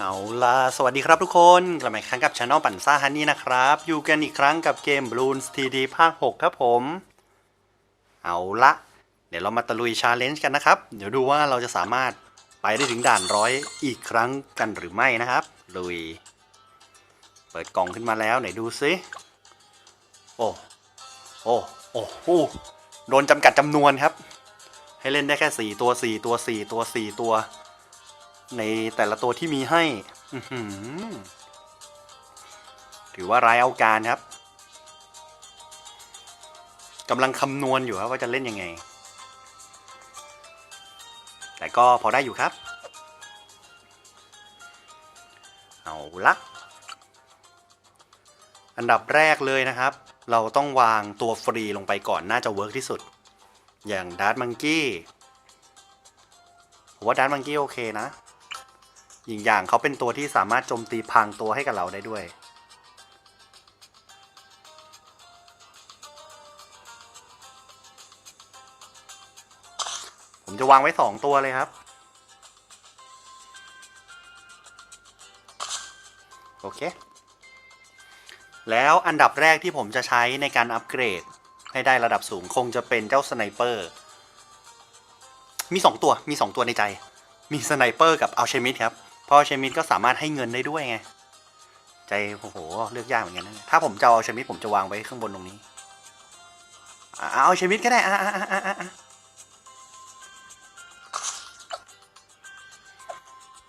เอาล่ะสวัสดีครับทุกคนกลับมาอีกครั้งกับช anel ปั่นซ่าฮันนี่นะครับ อยู่กันอีกครั้งกับเกม Bloons TD ภาค 6 ครับผม เอาละเดี๋ยวเรามาตะลุยชาเลนจ์กันนะครับ เดี๋ยวดูว่าเราจะสามารถไปได้ถึงด่านร้อยอีกครั้งกันหรือไม่นะครับ ลุย เปิดกล่องขึ้นมาแล้วไหนดูซิโอ้โอ้โอ้โหโดนจำกัดจำนวนครับ ให้เล่นได้แค่สี่ตัวสี่ตัวสี่ตัวสี่ตัว ในแต่ละตัวที่มีให้หถือว่าร้ายเอาการครับกำลังคำนวณอยู่ครับว่าจะเล่นยังไง แต่ก็พอได้อยู่ครับ เอาละอันดับแรกเลยนะครับ เราต้องวางตัวฟรีลงไปก่อนน่าจะเวิร์กที่สุด อย่างดาร์ m มังกี้ผมว่าดาร์ m มังกี้โอเคนะ อีกอย่างเขาเป็นตัวที่สามารถโจมตีพังตัวให้กับเราได้ด้วย ผมจะวางไว้สองตัวเลยครับ โอเค แล้วอันดับแรกที่ผมจะใช้ในการอัปเกรด ให้ได้ระดับสูงคงจะเป็นเจ้าสไนเปอร์ มีสองตัวมีสองตัวในใจมีสไนเปอร์กับอัลเชมิดครับ เพราะอัลเชมิดก็สามารถให้เงินได้ด้วยไง ใจโอ้โหเลือกยากเหมือนกันนะถ้าผมจะเอาเชมิดผมจะวางไว้ข้างบนตรงนี้เอาเชมิดก็ได้อะอะอะอะอะอะ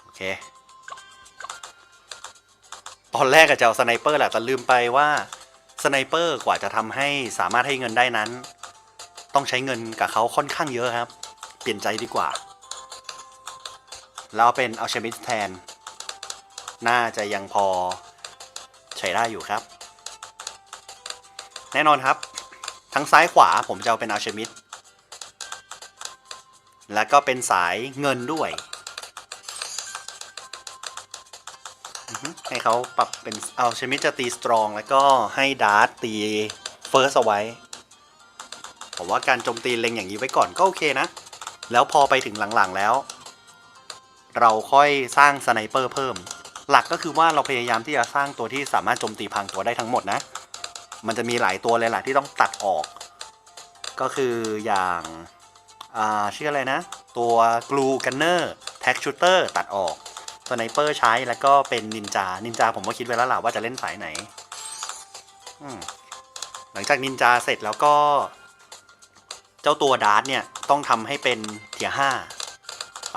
โอเค ตอนแรกอะจะเอาสไนเปอร์แหละแต่ลืมไปว่าสไนเปอร์กว่าจะทำให้สามารถให้เงินได้นั้น ต้องใช้เงินกับเขาค่อนข้างเยอะครับ เปลี่ยนใจดีกว่า แล้วเป็นอัลเชมิสแทน น่าจะยังพอใช้ได้อยู่ครับ แน่นอนครับ ทั้งซ้ายขวาผมจะเอาเป็นอัลเชมิสแล้วก็เป็นสายเงินด้วย ให้เขาปรับเป็นอัลเชมิสจะตีสตรอง แล้วก็ให้ดาร์ตตีเฟิร์สเอาไว้ ผมว่าการโจมตีเล็งอย่างนี้ไว้ก่อนก็โอเคนะ แล้วพอไปถึงหลังๆแล้ว เราค่อยสร้างสไนเปอร์เพิ่ม หลักก็คือว่าเราพยายามที่จะสร้างตัวที่สามารถโจมตีพังตัวได้ทั้งหมดนะ มันจะมีหลายตัวเลยแหละที่ต้องตัดออก ก็คืออย่างอ่าชื่ออะไรนะ ตัวกลูกันเนอร์แท็กชูเตอร์ตัดออกสไนเปอร์ใช้แล้วก็เป็นนินจา นินจาผมก็คิดไว้แล้วล่ะว่าจะเล่นสายไหน หลังจากนินจาเสร็จแล้วก็ เจ้าตัวดาร์ตเนี่ย ต้องทำให้เป็นเทียห้า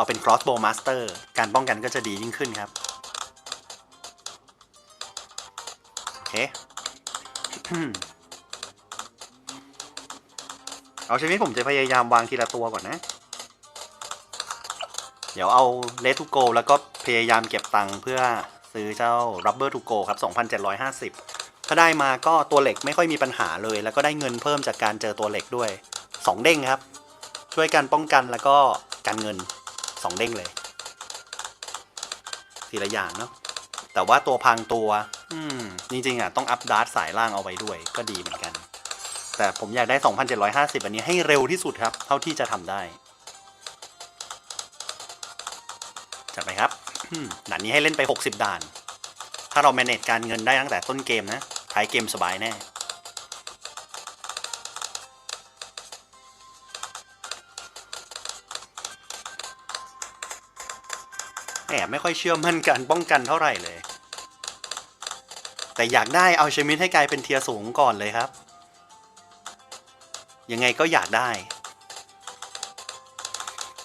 เอาเป็น crossbow master การป้องกันก็จะดียิ่งขึ้นครับ โอเค เอาชนิดผมจะพยายามวางทีละตัวก่อนนะ เดี๋ยวเอาเลทูโกแล้วก็พยายามเก็บตังค์เพื่อซื้อเจ้า rubber to go ครับ 2,750 ถ้าได้มาก็ตัวเหล็กไม่ค่อยมีปัญหาเลย แล้วก็ได้เงินเพิ่มจากการเจอตัวเหล็กด้วย 2 เด้งครับ ช่วยกันป้องกันแล้วก็การเงิน 2เด้งเลย ทีละอย่างเนาะแต่ว่าตัวพังตัว อืม จริงๆอะต้องอัพดาร์ตสายล่างเอาไว้ด้วย ก็ดีเหมือนกัน แต่ผมอยากได้ 2,750 อันนี้ให้เร็วที่สุดครับ เท่าที่จะทำได้ จัดไปครับด่านนี้ให้เล่นไป 60 ด่าน ถ้าเรา manage การเงินได้ตั้งแต่ต้นเกมนะท้ายเกมสบายแน่ ไม่ค่อยเชื่อมั่นการป้องกันเท่าไหร่เลย แต่อยากได้เอาชมิดให้กลายเป็นเทียร์สูงก่อนเลยครับ ยังไงก็อยากได้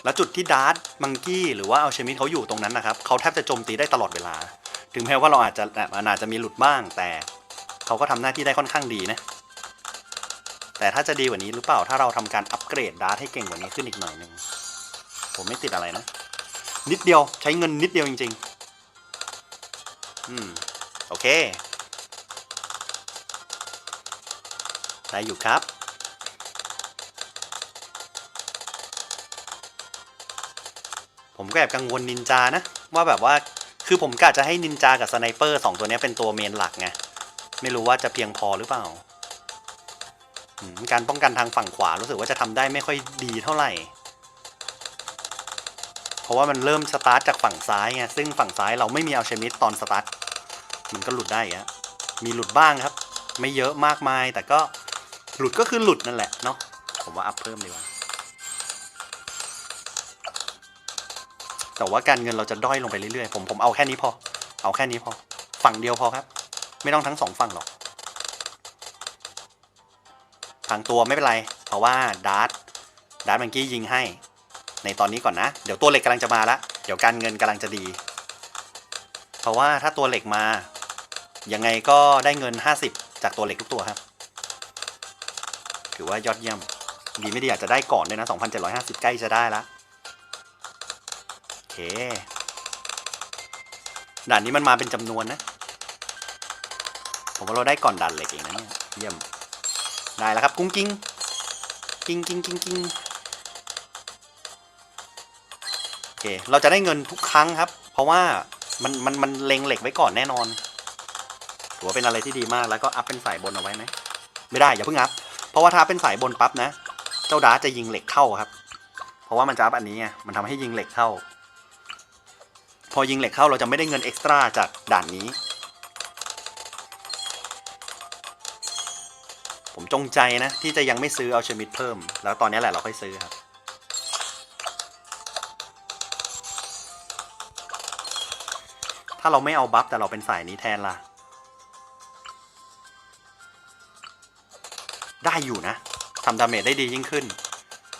แล้วจุดที่ดาร์ตมังกี้หรือว่าเอาชมิดเขาอยู่ตรงนั้นนะครับเขาแทบจะโจมตีได้ตลอดเวลา ถึงแม้ว่าเราอาจจะอาจจะมีหลุดบ้าง แต่เขาก็ทำหน้าที่ได้ค่อนข้างดีนะแต่ถ้าจะดีกว่านี้หรือเปล่าถ้าเราทำการอัปเกรดดาร์ตให้เก่งกว่านี้ขึ้นอีกหน่อยหนึ่งผมไม่ติดอะไรนะ นิดเดียวใช้เงินนิดเดียวจริงๆ อืม โอเค ได้อยู่ครับ ผมก็แอบกังวลนินจานะ ว่าแบบว่าคือผมกะจะให้นินจากับสไนเปอร์สองตัวนี้เป็นตัวเมนหลักไง ไม่รู้ว่าจะเพียงพอหรือเปล่า การป้องกันทางฝั่งขวารู้สึกว่าจะทำได้ไม่ค่อยดีเท่าไหร่ เพราะว่ามันเริ่มสตาร์ทจากฝั่งซ้ายไงซึ่งฝั่งซ้ายเราไม่มีเอัลเชมิดตอนสตาร์ทมันก็หลุดได้อะมีหลุดบ้างครับ ไม่เยอะมากมาย แต่ก็หลุดก็คือหลุดนั่นแหละเนาะผมว่าอัพเพิ่มดีกว่าแต่ว่าการเงินเราจะด้อยลงไปเรื่อยๆ ผมผมเอาแค่นี้พอ เอาแค่นี้พอ ฝั่งเดียวพอครับ ไม่ต้องทั้งสองฝั่งหรอกทางตัวไม่เป็นไร เพราะว่าดาร์ตดาร์ตมังกี้ยิงให้ ในตอนนี้ก่อนนะ เดี๋ยวตัวเหล็กกำลังจะมาละเดี๋ยวการเงินกำลังจะดี เพราะว่าถ้าตัวเหล็กมา ยังไงก็ได้เงิน 50 จากตัวเหล็กทุกตัวครับ ถือว่ายอดเยี่ยม ดีไม่ดีอาจจะได้ก่อนด้วยนะ 2,750 ใกล้จะได้ละโอเค ด่านนี้มันมาเป็นจำนวนนะ ผมว่าเราได้ก่อนด่านเหล็กเองนะเนี่ย เยี่ยม ได้แล้วครับ กุ้งกิ้งกิ้งกิ้งกิ้งกิ้ง เคเราจะได้เงินทุกครั้งครับ เพราะว่ามันมันมันเล็งเหล็กไว้ก่อนแน่นอนถือว่าเป็นอะไรที่ดีมากแล้วก็อัพเป็นสายบนเอาไว้ไหมไม่ได้อย่าเพิ่งอัพเพราะว่าถ้าเป็นสายบนปั๊บนะ เจ้าดาจะยิงเหล็กเข้าครับ เพราะว่ามันจะอัพอันนี้ไงมันทำให้ยิงเหล็กเข้า พอยิงเหล็กเข้าเราจะไม่ได้เงินเอ็กซ์ตร้าจากด่านนี้ ผมจงใจนะ ที่จะยังไม่ซื้อเอาเชมิดเพิ่ม แล้วตอนนี้แหละเราค่อยซื้อครับ ถ้าเราไม่เอาบัฟแต่เราเป็นสายนี้แทนล่ะ ได้อยู่นะทำดาเมจได้ดียิ่งขึ้น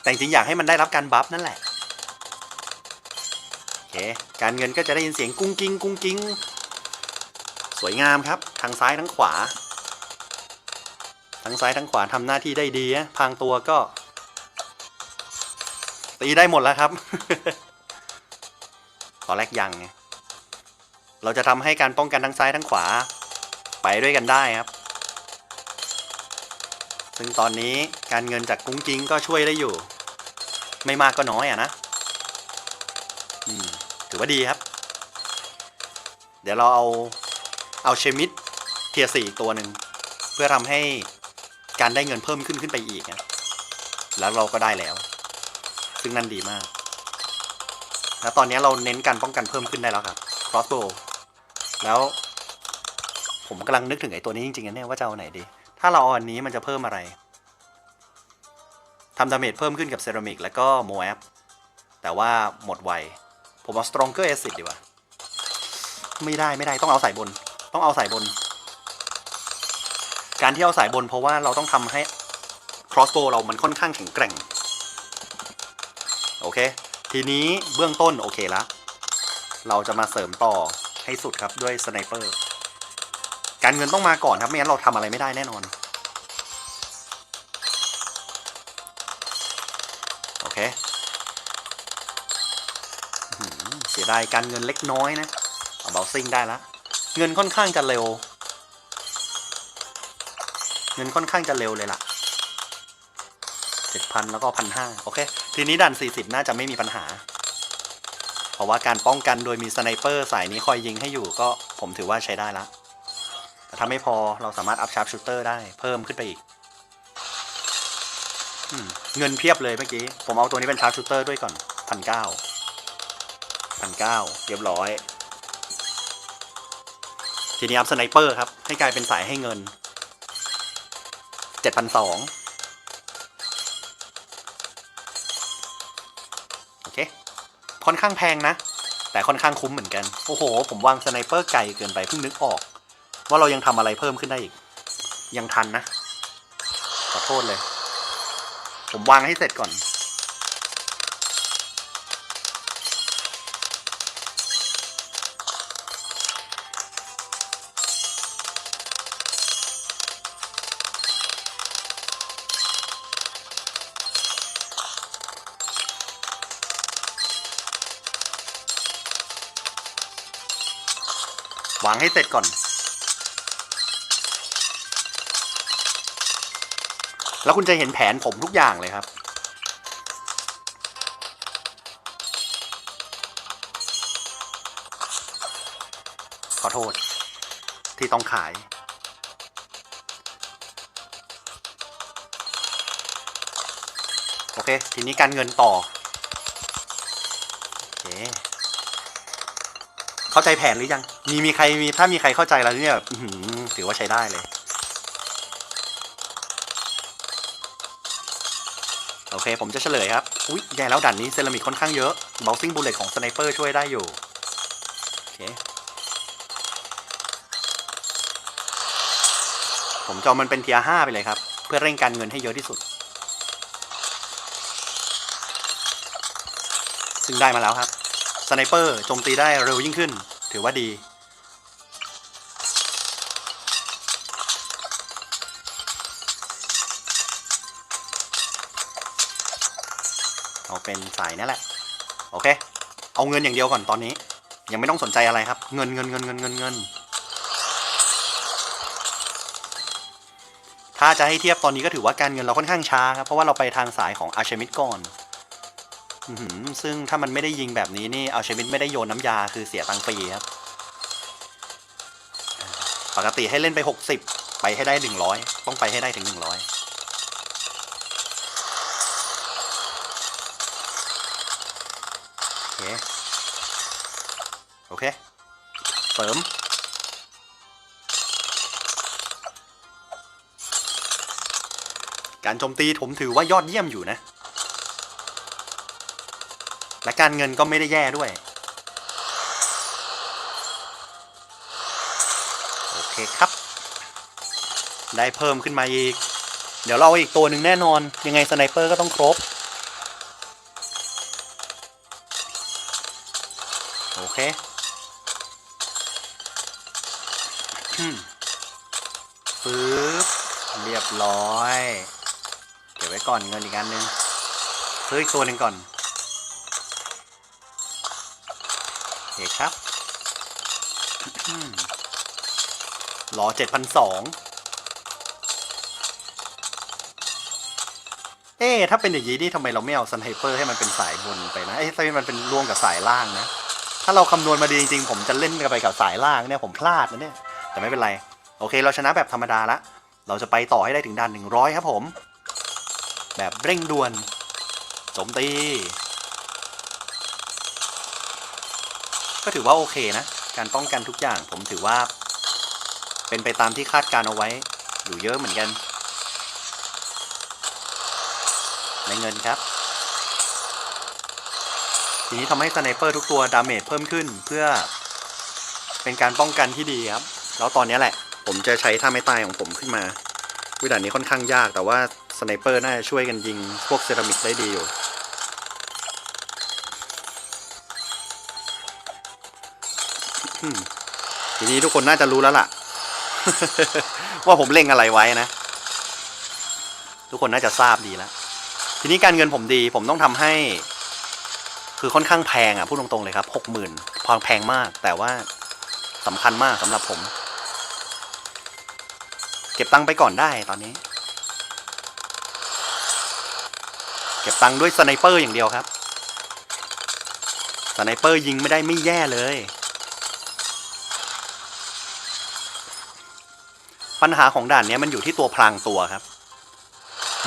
แต่จริงอยากให้มันได้รับการบัฟนั่นแหละโอเคการเงินก็จะได้ยินเสียงกุ้งกิ้งกุ้งกิ้งสวยงามครับทางซ้ายทั้งขวา ทั้งซ้ายทั้งขวาทำหน้าที่ได้ดีนะพางตัวก็ตีได้หมดแล้วครับ ตอนแรกยังไง เราจะทำให้การป้องกันทั้งซ้ายทั้งขวา ไปด้วยกันได้ครับ ซึ่งตอนนี้การเงินจากกุ้งกิ้งก็ช่วยได้อยู่ ไม่มากก็น้อยอะนะถือว่าดีครับ เดี๋ยวเราเอาเอาเชมิดเทียสี่ตัวหนึ่ง เพื่อทำให้การได้เงินเพิ่มขึ้นขึ้นไปอีกนะแล้วเราก็ได้แล้ว ซึ่งนั่นดีมาก แล้วตอนนี้เราเน้นการป้องกันเพิ่มขึ้นได้แล้วครับ crossbow แล้ว ผมกำลังนึกถึงไอ้ตัวนี้จริงๆนะเนี่ยว่าจะเอาไหนดี ถ้าเราเอาอันนี้มันจะเพิ่มอะไรทำดาเมจเพิ่มขึ้นกับเซรามิกแล้วก็โมแอปแต่ว่าหมดไว ผมเอา stronger acid ดีกว่า ไม่ได้ไม่ได้ต้องเอาสายบน ต้องเอาสายบน การที่เอาสายบนเพราะว่าเราต้องทำให้ crossbow เรามันค่อนข้างแข็งแกร่ง โอเค ทีนี้เบื้องต้นโอเคละ เราจะมาเสริมต่อ ให้สุดครับด้วยสไนเปอร์การเงินต้องมาก่อนครับไม่งั้นเราทำอะไรไม่ได้แน่นอน โอเคเสียดายการเงินเล็กน้อยนะเอาเบลซิ่งได้ละเงินค่อนข้างจะเร็ว เงินค่อนข้างจะเร็วเลยล่ะเจ็ดพันแล้วก็พันห้าโอเค ทีนี้ดันสี่สิบน่าจะไม่มีปัญหา เพราะว่าการป้องกันโดยมีสไนเปอร์สายนี้คอยยิงให้อยู่ก็ผมถือว่าใช้ได้ละแต่ถ้าไม่พอเราสามารถอัพชาร์ปชูเตอร์ได้เพิ่มขึ้นไปอีกอเงินเพียบเลยเมื่อกี้ ผมเอาตัวนี้เป็นชาร์ปชูเตอร์ด้วยก่อนพันเก้าพันเก้าเรียบร้อย ทีนี้อัพสไนเปอร์ครับ ให้กลายเป็นสายให้เงินเจ็ดพันสอง ค่อนข้างแพงนะ แต่ค่อนข้างคุ้มเหมือนกัน โอ้โห ผมวางสไนเปอร์ไกลเกินไปเพิ่งนึกออก ว่าเรายังทำอะไรเพิ่มขึ้นได้อีก ยังทันนะ ขอโทษเลย ผมวางให้เสร็จก่อน วางให้เสร็จก่อน แล้วคุณจะเห็นแผนผมทุกอย่างเลยครับขอโทษ ที่ต้องขายโอเค ทีนี้การเงินต่อ เข้าใจแผนหรือยัง มีมีใครมีถ้ามีใครเข้าใจแล้วเนี่ยอื้อหือถือว่าใช้ได้เลย โอเค ผมจะเฉลยครับ อุ๊ยแย่แล้วด่านนี้เซรามิกค่อนข้างเยอะ b o u n c i n g bullet ของสไนเปอร์ช่วยได้อยู่ โอเค ผมจะเอามันเป็นเทียห้าไปเลยครับ เพื่อเร่งการเงินให้เยอะที่สุด ซึ่งได้มาแล้วครับ สไนเปอร์โจมตีได้เร็วยิ่งขึ้น ถือว่าดีเอาเป็นสายนั่นแหละ โอเค เอาเงินอย่างเดียวก่อนตอนนี้ ยังไม่ต้องสนใจอะไรครับ เงินเงินเงินเงินเงินเงินถ้าจะให้เทียบตอนนี้ก็ถือว่าการเงินเราค่อนข้างช้าครับ เพราะว่าเราไปทางสายของอาเชมิดก่อน ซึ่งถ้ามันไม่ได้ยิงแบบนี้นี่เอาชมิดไม่ได้โยนน้ำยาคือเสียตังฟรีครับ ปกติให้เล่นไป 60 ไปให้ได้ 100 ต้องไปให้ได้ถึง 100โอเค โอเค เสริม การโจมตีผมถือว่ายอดเยี่ยมอยู่นะ และการเงินก็ไม่ได้แย่ด้วย โอเคครับ ได้เพิ่มขึ้นมาอีก เดี๋ยวเราเอาอีกตัวหนึ่งแน่นอน ยังไงสไนเปอร์ก็ต้องครบ โอเคอืมปึ๊บ เรียบร้อย เก็บไว้ก่อนเงินอีกอันหนึ่งซื้ออีกตัวหนึ่งก่อน เคครับรอเจ็ดพันสองเอ๊ถ้าเป็นอย่างนี้นี่ทำไมเราไม่เอาสไนเปอร์ให้มันเป็นสายบนไปนะ เอ้ยให้มันเป็นร่วมกับสายล่างนะ ถ้าเราคำนวณมาดีจริงๆ ผมจะเล่นกันไปกับสายล่างเนี่ยผมพลาดนะเนี่ย แต่ไม่เป็นไร โอเค เราชนะแบบธรรมดาละ เราจะไปต่อให้ได้ถึงด่านหนึ่งร้อยครับผม แบบเร่งด่วนโจมตี ก็ถือว่าโอเคนะ การป้องกันทุกอย่างผมถือว่า เป็นไปตามที่คาดการเอาไว้ อยู่เยอะเหมือนกันในเงินครับ ทีนี้ทำให้สไนเปอร์ทุกตัวดาเมจเพิ่มขึ้นเพื่อ เป็นการป้องกันที่ดีครับ แล้วตอนนี้แหละ ผมจะใช้ท่าไม่ตายของผมขึ้นมาวิดานนี้ค่อนข้างยากแต่ว่าสไนเปอร์น่าจะช่วยกันยิงพวกเซรามิกได้ดีอยู่ ทีนี้ทุกคนน่าจะรู้แล้วล่ะ ว่าผมเล่งอะไรไว้นะ ทุกคนน่าจะทราบดีแล้ว ทีนี้การเงินผมดี ผมต้องทำให้ คือค่อนข้างแพงอะพูดตรงๆเลยครับหกหมื่นพอแพงมาก แต่ว่าสำคัญมากสำหรับผม เก็บตังค์ไปก่อนได้ตอนนี้ เก็บตังค์ด้วยสไนเปอร์อย่างเดียวครับสไนเปอร์ยิงไม่ได้ไม่แย่เลย ปัญหาของด่านนี้มันอยู่ที่ตัวพลางตัวครับ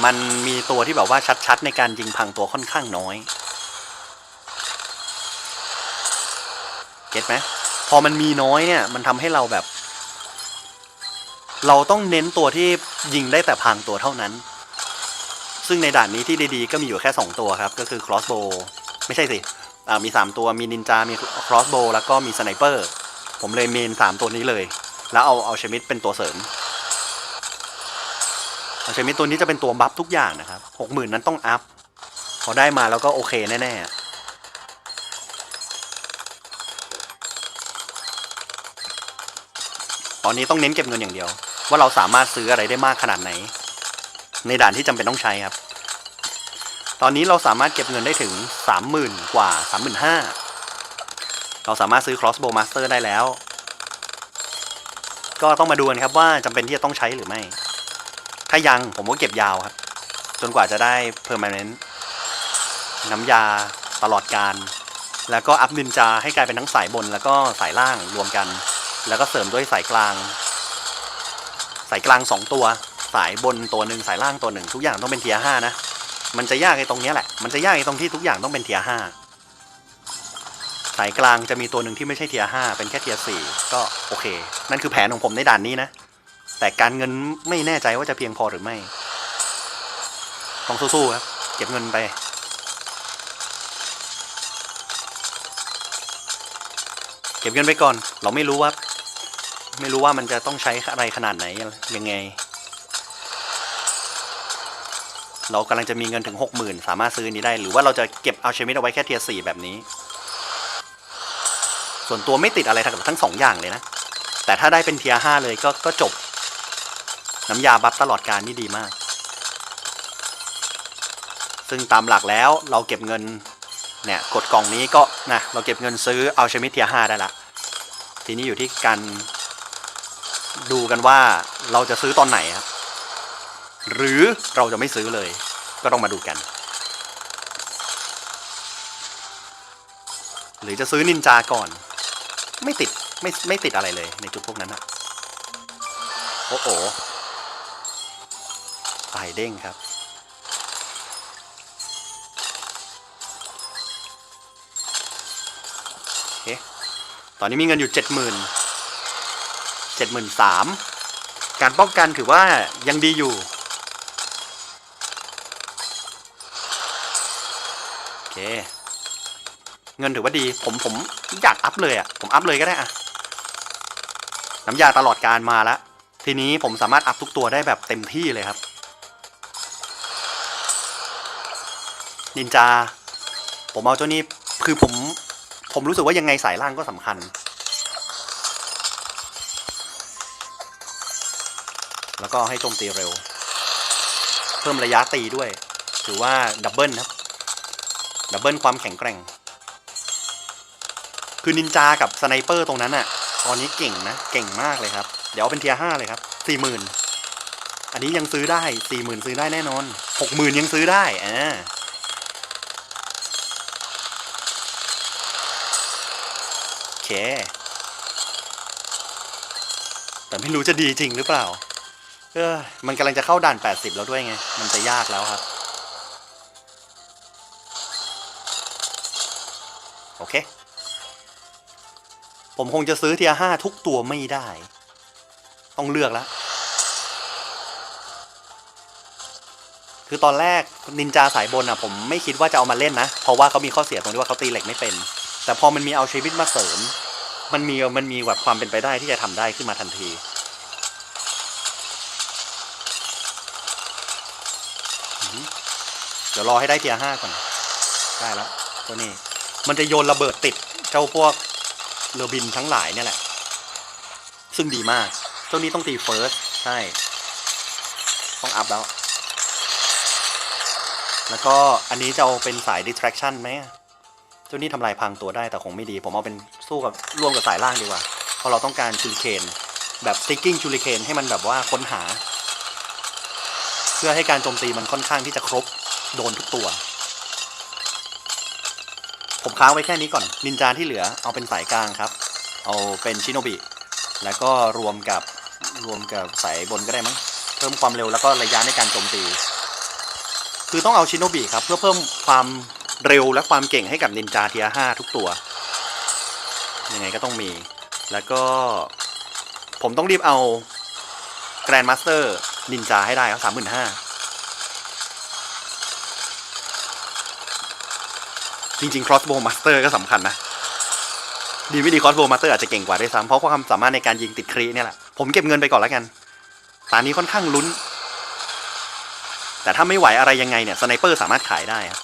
มันมีตัวที่แบบว่าชัดๆ ในการยิงพลางตัวค่อนข้างน้อย เก็ตไหมพอมันมีน้อยเนี่ย มันทำให้เราแบบ เราต้องเน้นตัวที่ยิงได้แต่พลางตัวเท่านั้น ซึ่งในด่านนี้ที่ดีๆ ก็มีอยู่แค่ 2 ตัวครับ ก็คือ crossbow ไม่ใช่สิอ่ามี 3 ตัวมีนินจา มี crossbow แล้วก็มีสไนเปอร์ ผมเลยเมน 3 ตัวนี้เลย แล้วเอาเอาเชมิดเป็นตัวเสริม เอาเชมิตัวนี้จะเป็นตัวบัฟทุกอย่างนะครับหกหมื่นนั้นต้องอัพ พอได้มาแล้วก็โอเคแน่ๆตอนนี้ต้องเน้นเก็บเงินอย่างเดียว ว่าเราสามารถซื้ออะไรได้มากขนาดไหน ในด่านที่จำเป็นต้องใช้ครับ ตอนนี้เราสามารถเก็บเงินได้ถึงสามหมื่นกว่าสามหมื่นห้าเราสามารถซื้อ crossbow master ได้แล้ว ก็ต้องมาดูกันครับว่าจำเป็นที่จะต้องใช้หรือไม่ ถ้ายังผมก็เก็บยาวครับ จนกว่าจะได้ permanent น้ำยาตลอดการ แล้วก็อัพนินจาให้กลายเป็นทั้งสายบนแล้วก็สายล่างรวมกัน แล้วก็เสริมด้วยสายกลาง สายกลางสองตัว สายบนตัวหนึ่งสายล่างตัวหนึ่งทุกอย่างต้องเป็นเทียห้านะ มันจะยากไอ้ตรงนี้แหละ มันจะยากไอ้ตรงที่ทุกอย่างต้องเป็นเทียห้าสายกลางจะมีตัวหนึ่งที่ไม่ใช่เทียห้าเป็นแค่เทียสี่ก็โอเค นั่นคือแผนของผมในด่านนี้นะ แต่การเงินไม่แน่ใจว่าจะเพียงพอหรือไม่ ต้องสู้ๆครับ เก็บเงินไป เก็บเงินไปก่อน เราไม่รู้ว่า ไม่รู้ว่ามันจะต้องใช้อะไรขนาดไหนยังไง เรากำลังจะมีเงินถึงหกหมื่นสามารถซื้อนี้ได้ หรือว่าเราจะเก็บเอาเชมิดเอาไว้แค่เทียร์สี่แบบนี้ ส่วนตัวไม่ติดอะไรทั้งทั้งสองอย่างเลยนะแต่ถ้าได้เป็นเทียร์ห้าเลยก็ก็จบ น้ำยาบัฟตลอดการนี่ดีมาก ซึ่งตามหลักแล้วเราเก็บเงินเนี่ยกดกล่องนี้ก็นะเราเก็บเงินซื้อเอาชมิเทียห้าได้ละทีนี้อยู่ที่การดูกันว่าเราจะซื้อตอนไหนครับหรือเราจะไม่ซื้อเลย ก็ต้องมาดูกัน หรือจะซื้อนินจาก่อน ไม่ติดไม่ไม่ติดอะไรเลยในจุดพวกนั้นอะโอ้โห ตายเด้งครับ โอเค ตอนนี้มีเงินอยู่เจ็ดหมื่นเจ็ดหมื่นสามการป้องกันถือว่ายังดีอยู่ โอเค เงินถือว่าดี ผมผมอยากอัพเลยอะ่ะ ผมอัพเลยก็ได้อะน้ำยาตลอดการมาแล้ว ทีนี้ผมสามารถอัพทุกตัวได้แบบเต็มที่เลยครับ นินจา ผมเอาเจ้านี้คือผม ผมรู้สึกว่ายังไงสายล่างก็สำคัญ แล้วก็ให้โจมตีเร็ว เพิ่มระยะตีด้วย ถือว่าดับเบิลครับ ดับเบิลความแข็งแกร่ง คือนินจากับสไนเปอร์ตรงนั้นอะตอนนี้เก่งนะ เก่งมากเลยครับ เดี๋ยวเอาเป็นเทียห้าเลยครับสี่หมื่นอันนี้ยังซื้อได้สี่หมื่นซื้อได้แน่นอนหกหมื่นยังซื้อได้อ่าโอ เค แต่ไม่รู้จะดีจริงหรือเปล่า เออมันกำลังจะเข้าด่าน 80 แล้วด้วยไง มันจะยากแล้วครับ โอเค ผมคงจะซื้อเทียห้าทุกตัวไม่ได้ ต้องเลือกแล้วคือตอนแรกนินจาสายบนอะผมไม่คิดว่าจะเอามาเล่นนะ เพราะว่าเขามีข้อเสียตรงที่ว่าเขาตีเหล็กไม่เป็น แต่พอมันมีเอาชีวิตมาเสริม มันมีมันมีแบบความเป็นไปได้ที่จะทำได้ขึ้นมาทันทีเดี๋ยวรอให้ได้เทียห้าก่อน ได้แล้วตัวนี้ มันจะโยนระเบิดติดเจ้าพวกเรือบินทั้งหลายเนี่ยแหละ ซึ่งดีมากเจ้านี้ต้องตีเฟิร์สใช่ ต้องอัพแล้ว แล้วก็อันนี้จะเอาเป็นสาย distraction ไหม เจ้านี้ทำลายพังตัวได้แต่คงไม่ดี ผมเอาเป็นสู้กับร่วมกับสายล่างดีกว่า เพราะเราต้องการชูริเคนแบบ sticking ชูริเคนให้มันแบบว่าค้นหา เพื่อให้การโจมตีมันค่อนข้างที่จะครบโดนทุกตัว ผมค้างไว้แค่นี้ก่อน นินจาที่เหลือเอาเป็นสายกลางครับ เอาเป็นชิโนบิ แล้วก็รวมกับรวมกับสายบนก็ได้มั้ง เพิ่มความเร็วแล้วก็ระยะในการโจมตี คือต้องเอาชิโนบิครับ เพื่อเพิ่มความ เร็วและความเก่งให้กับนินจาเทียห้าทุกตัว ยังไงก็ต้องมี แล้วก็ ผมต้องรีบเอาแกรนด์มาสเตอร์นินจาให้ได้ครับสามหมื่นห้าจริงๆ crossbow master ก็สำคัญนะ ดีไม่ดี crossbow master อาจจะเก่งกว่าด้วยซ้ำเพราะความสามารถในการยิงติดครีเนี่ยแหละ ผมเก็บเงินไปก่อนแล้วกัน ตานี้ค่อนข้างลุ้น แต่ถ้าไม่ไหวอะไรยังไงเนี่ย สไนเปอร์สามารถขายได้ครับ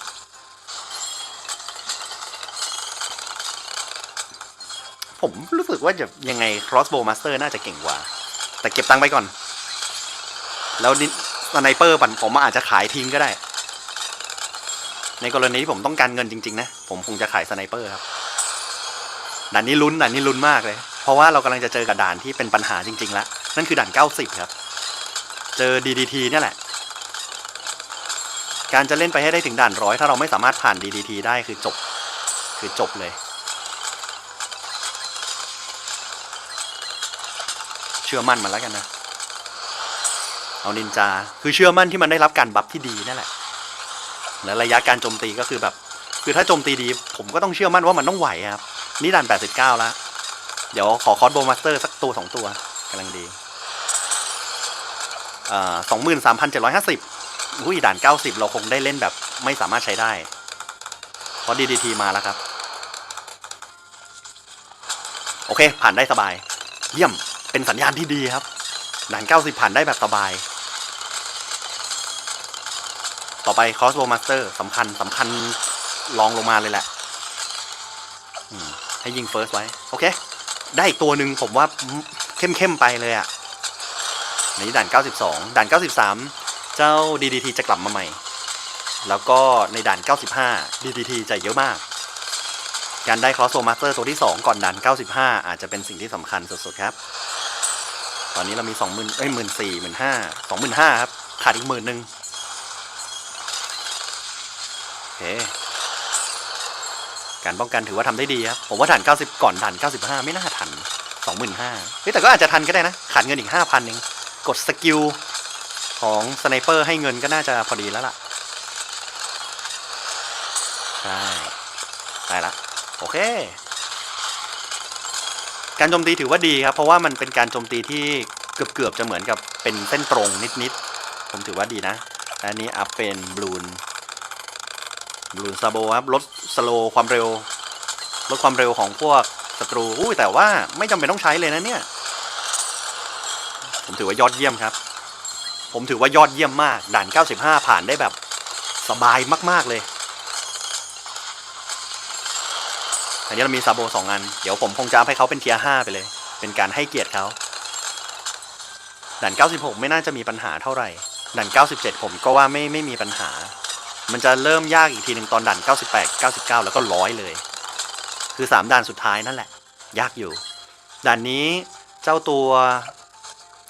ผมรู้สึกว่าจะยังไง crossbow master น่าจะเก่งกว่า แต่เก็บตังค์ไปก่อน แล้วสไนเปอร์ปันผมอาจจะขายทิ้งก็ได้ ในกรณีที่ผมต้องการเงินจริง ๆ นะ ผมคงจะขายสไนเปอร์ครับด่านนี้ลุ้นด่านนี้ลุ้นมากเลย เพราะว่าเรากำลังจะเจอกับด่านที่เป็นปัญหาจริง ๆ แล้ว นั่นคือด่าน 90 ครับ เจอ DDT เนี่ยแหละ การจะเล่นไปให้ได้ถึงด่านร้อยถ้าเราไม่สามารถผ่าน DDT ได้คือจบ คือจบเลย ชื่อมั่นมันแล้วกันนะ เอานินจา คือเชื่อมั่นที่มันได้รับการบัฟที่ดีนั่นแหละ และระยะการโจมตีก็คือแบบ คือถ้าโจมตีดี ผมก็ต้องเชื่อมั่นว่ามันต้องไหวครับ นี่ด่าน 89 แล้ว เดี๋ยวขอคอร์สโบมาสเตอร์สักตัวสองตัวกำลังดีอ่าสองหมื่นสามพันเจ็ดร้อยห้าสิบอุ้ยด่านเก้าสิบเราคงได้เล่นแบบไม่สามารถใช้ได้ เพราะ DDT มาแล้วครับ โอเค ผ่านได้สบาย เยี่ยม เป็นสัญญาณที่ดีครับด่านเก้าสิบผ่านได้แบบสบาย ต่อไปคอสโบมาสเตอร์สำคัญสำคัญลองลงมาเลยแหละให้ยิงเฟิร์สไว้ โอเค ได้อีกตัวหนึ่งผมว่าเข้มๆไปเลยอะในด่าน 92 ด่าน 93 เจ้า DDT จะกลับมาใหม่ แล้วก็ในด่าน 95 DDT จะเยอะมาก การได้ Cross Soul Master ตัวที่ 2 ก่อนด่าน 95 อาจจะเป็นสิ่งที่สำคัญสุดๆครับ ตอนนี้เรามี20,000เอ้ย14,000 15,000 25,000ครับ ขาดอีกหมื่นหนึ่งโอเคการป้องกันถือว่าทำได้ดีครับ ผมว่าด่าน 90 ก่อนด่าน 95 ไม่น่าทัน 25,000เฮ้ยแต่ก็อาจจะทันก็ได้นะ ขาดเงินอีก 5,000เองกดสกิลของสไนเปอร์ให้เงินก็น่าจะพอดีแล้วล่ะ ใช่ ได้ละ โอเค การโจมตีถือว่าดีครับ เพราะว่ามันเป็นการโจมตีที่เกือบๆจะเหมือนกับเป็นเส้นตรงนิดๆ ผมถือว่าดีนะและอันนี้อัพเป็นบลูนบลูนซาโบครับลดสโลความเร็ว ลดความเร็วของพวกศัตรูอุ้ยแต่ว่าไม่จำเป็นต้องใช้เลยนะเนี่ย ผมถือว่ายอดเยี่ยมครับ ผมถือว่ายอดเยี่ยมมาก ด่าน 95 ผ่านได้แบบสบายมาก ๆเลย อันนี้เรามีซาโบสองอัน เดี๋ยวผมคงจะอัพให้เขาเป็นเทียร์5ไปเลย เป็นการให้เกียรติเขาด่าน 96 ไม่น่าจะมีปัญหาเท่าไหร่ด่าน 97 ผมก็ว่าไม่ไม่มีปัญหา มันจะเริ่มยากอีกทีหนึ่งตอนด่าน 98 99 แล้วก็ร้อยเลย คือ 3ด่านสุดท้ายนั่นแหละ ยากอยู่ ด่านนี้เจ้าตัว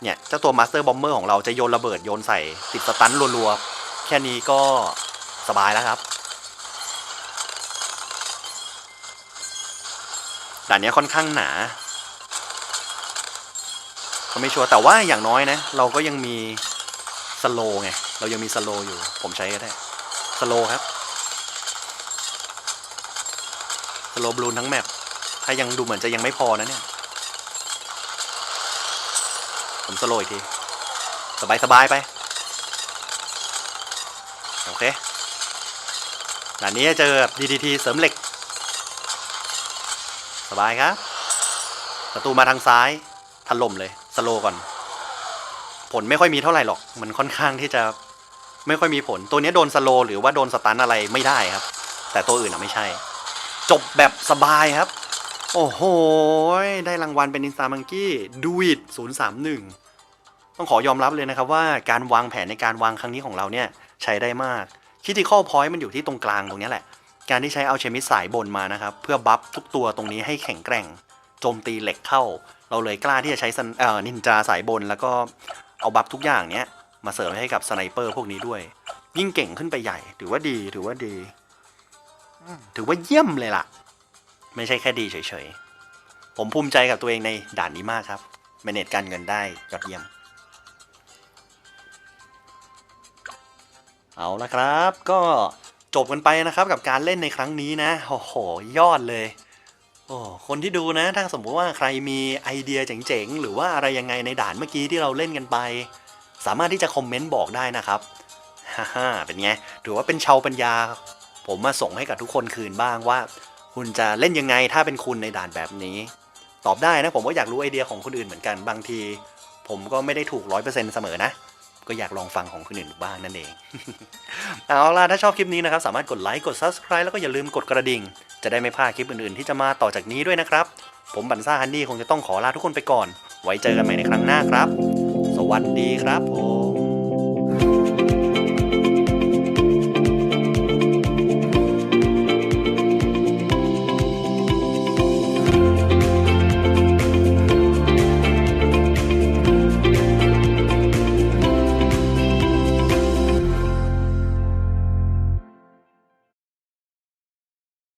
เนี่ยเจ้าตัวมาสเตอร์บอมเมอร์ของเราจะโยนระเบิดโยนใส่ติดสตันรัวๆ แค่นี้ก็สบายแล้วครับ ด่านนี้ค่อนข้างหนาก็ไม่ชัวร์แต่ว่าอย่างน้อยนะ เราก็ยังมีสโลไง เรายังมีสโลอยู่ ผมใช้ก็ได้สโลครับสโลบลูนทั้งแมปถ้ายังดูเหมือนจะยังไม่พอนะเนี่ย ผมสโลอีกที สบายสบายไป โอเคด่านนี้จะเจอ DDT เสริมเหล็ก บายครับศัตรูมาทางซ้ายถล่มเลยสโลก่อน ผลไม่ค่อยมีเท่าไหร่หรอก มันค่อนข้างที่จะไม่ค่อยมีผล ตัวนี้โดนสโลหรือว่าโดนสตันอะไรไม่ได้ครับ แต่ตัวอื่นอะไม่ใช่ จบแบบสบายครับ โอ้โห ได้รางวัลเป็นอินสตามังกี้ดูอิด031ต้องขอยอมรับเลยนะครับว่าการวางแผนในการวางครั้งนี้ของเราเนี่ยใช้ได้มากคิติคอพอยต์มันอยู่ที่ตรงกลางตรงนี้แหละ การที่ใช้เอาเชมิสสายบนมานะครับ เพื่อบัฟทุกตัวตรงนี้ให้แข็งแกร่งโจมตีเหล็กเข้า เราเลยกล้าที่จะใช้ซันเอ่อนินจาสายบน แล้วก็เอาบัฟทุกอย่างเนี้ยมาเสริมให้กับสไนเปอร์พวกนี้ด้วย ยิ่งเก่งขึ้นไปใหญ่ ถือว่าดีถือว่าดี ถือว่าเยี่ยมเลยล่ะ ไม่ใช่แค่ดีเฉยๆ ผมภูมิใจกับตัวเองในด่านนี้มากครับเมเนจการเงินได้ยอดเยี่ยม เอาละครับก็ จบกันไปนะครับกับการเล่นในครั้งนี้นะโอ้โหยอดเลยโอ้คนที่ดูนะ ถ้าสมมติว่าใครมีไอเดียเจ๋งๆ หรือว่าอะไรยังไงในด่านเมื่อกี้ที่เราเล่นกันไป สามารถที่จะคอมเมนต์บอกได้นะครับฮ่าเป็นไงถือว่าเป็นชาวปัญญา ผมมาส่งให้กับทุกคนคืนบ้างว่า คุณจะเล่นยังไงถ้าเป็นคุณในด่านแบบนี้ ตอบได้นะผมก็อยากรู้ไอเดียของคนอื่นเหมือนกันบางที ผมก็ไม่ได้ถูกร้อยเปอร์เซ็นต์เสมอนะ ก็อยากลองฟังของคนอื่นบ้างนั่นเอง เอาล่ะถ้าชอบคลิปนี้นะครับ สามารถกดไลค์กด Subscribe แล้วก็อย่าลืมกดกระดิ่ง จะได้ไม่พลาดคลิปอื่นๆ ที่จะมาต่อจากนี้ด้วยนะครับ ผมบันซ่าฮันนี่คงจะต้องขอลาทุกคนไปก่อน ไว้เจอกันใหม่ในครั้งหน้าครับ สวัสดีครับผม